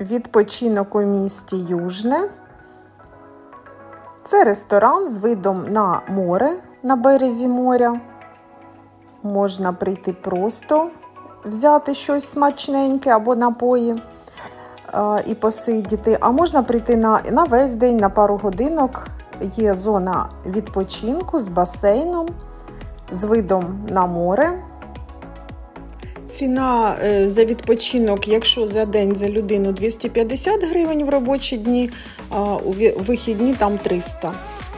Відпочинок у місті Южне. Це ресторан з видом на море на березі моря. Можна прийти просто взяти щось смачненьке або напої е, і посидіти. А можна прийти на, на весь день, на пару годинок. Є зона відпочинку з басейном, з видом на море. Ціна е, за відпочинок, якщо за день за людину 250 гривень в робочі дні, а у вихідні там 300.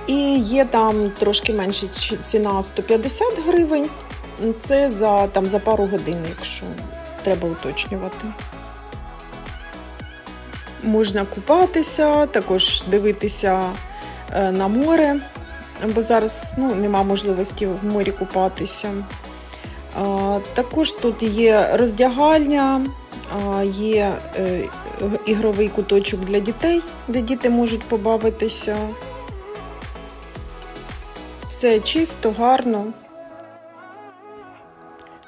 І є там трошки менше ціна 150 гривень. Це за, там, за пару годин, якщо треба уточнювати. Можна купатися, також дивитися е, на море, бо зараз ну, нема можливості в морі купатися. Також тут є роздягальня, є е, ігровий куточок для дітей, де діти можуть побавитися. Все чисто, гарно.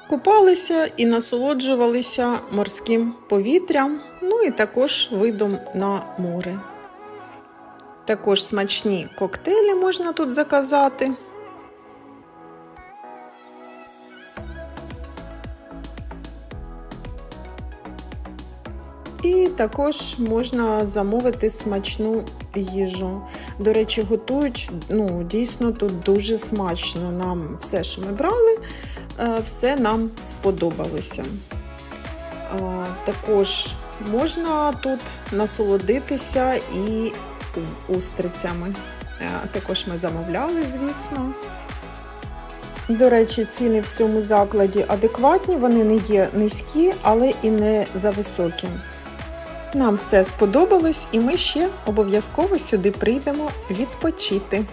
Купалися і насолоджувалися морським повітрям, ну і також видом на море. Також смачні коктейлі можна тут заказати. І також можна замовити смачну їжу. До речі, готують ну, дійсно тут дуже смачно. Нам все, що ми брали, е, все нам сподобалося. Е, Також можна тут насолодитися і устрицями. Е, Також ми замовляли, звісно. До речі, ціни в цьому закладі адекватні, вони не є низькі, але і не зависокі. Нам все сподобалось, і ми ще обов'язково сюди прийдемо відпочити.